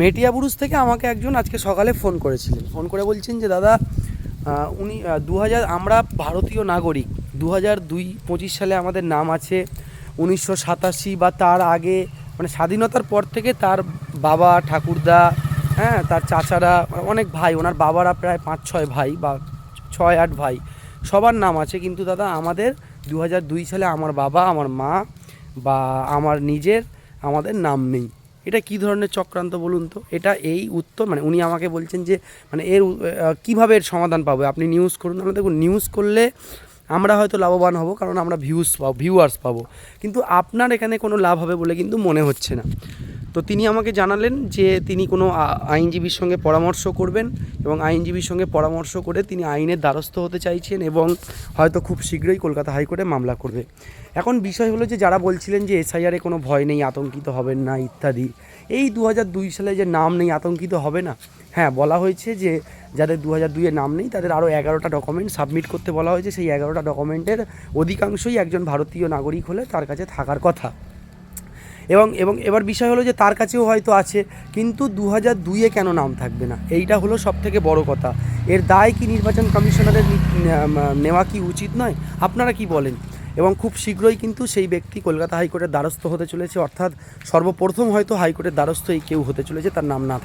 মেটিয়াবুরুজ থেকে আমাকে একজন আজকে সকালে ফোন করেছিলেন। ফোন করে বলছেন যে, দাদা উনি দু হাজার আমরা ভারতীয় নাগরিক দু হাজার দুই পঁচিশ সালে আমাদের নাম আছে, উনিশশো সাতাশি বা তার আগে মানে স্বাধীনতার পর থেকে তার বাবা, ঠাকুরদা হ্যাঁ তার চাচারা, অনেক ভাই, ওনার বাবারা প্রায় পাঁচ, ছয় ভাই বা ছয়, আট ভাই, সবার নাম আছে। কিন্তু দাদা, আমাদের দু হাজার দুই সালে আমার বাবা, আমার মা বা আমার নিজের আমাদের নাম নেই। এটা কি ধরনের চক্রান্ত বলুন তো? এটা এই উত্তর মানে উনি আমাকে বলছেন যে মানে এর কীভাবে এর সমাধান পাবো? আপনি নিউজ করুন। আমরা দেখুন নিউজ করলে আমরা হয়তো লাভবান হব, কারণ আমরা ভিউস পাবো ভিউয়ার্স পাবো। কিন্তু আপনার এখানে কোনো লাভ হবে বলে কিন্তু মনে হচ্ছে না। তো তিনি আমাকে জানালেন যে তিনি কোনো আইনজীবীর সঙ্গে পরামর্শ করবেন এবং আইনজীবীর সঙ্গে পরামর্শ করে তিনি আইনের দ্বারস্থ হতে চাইছেন এবং হয়তো খুব শীঘ্রই কলকাতা হাইকোর্টে মামলা করবে। এখন বিষয় হলো যে যারা বলছিলেন যে এসআইআরে কোনো ভয় নেই, আতঙ্কিত হবেন না, ইত্যাদি, এই দু দুই সালে যে নাম নেই, আতঙ্কিত হবে না? হ্যাঁ বলা হয়েছে যে যাদের দু হাজার দুইয়ে নাম নেই, তাদের আরও এগারোটা ডকুমেন্ট সাবমিট করতে বলা হয়েছে। সেই এগারোটা ডকুমেন্টের অধিকাংশই একজন ভারতীয় নাগরিক হলে তার কাছে থাকার কথা। এবং এবং এবার বিষয় হলো যে তার কাছেও হয়তো আছে, কিন্তু দু হাজার দুইয়ে কেন নাম থাকবে না? এইটা হলো সব থেকে বড় কথা। এর দায় কি নির্বাচন কমিশনারের নেওয়া- কি উচিত নয়? আপনারা কি বলেন? এবং খুব শীঘ্রই কিন্তু সেই ব্যক্তি কলকাতা হাইকোর্টের দ্বারস্থ হতে চলেছে, অর্থাৎ সর্বপ্রথম হয়তো হাইকোর্টের দ্বারস্থ এই কেউ হতে চলেছে, তার নাম না থাকে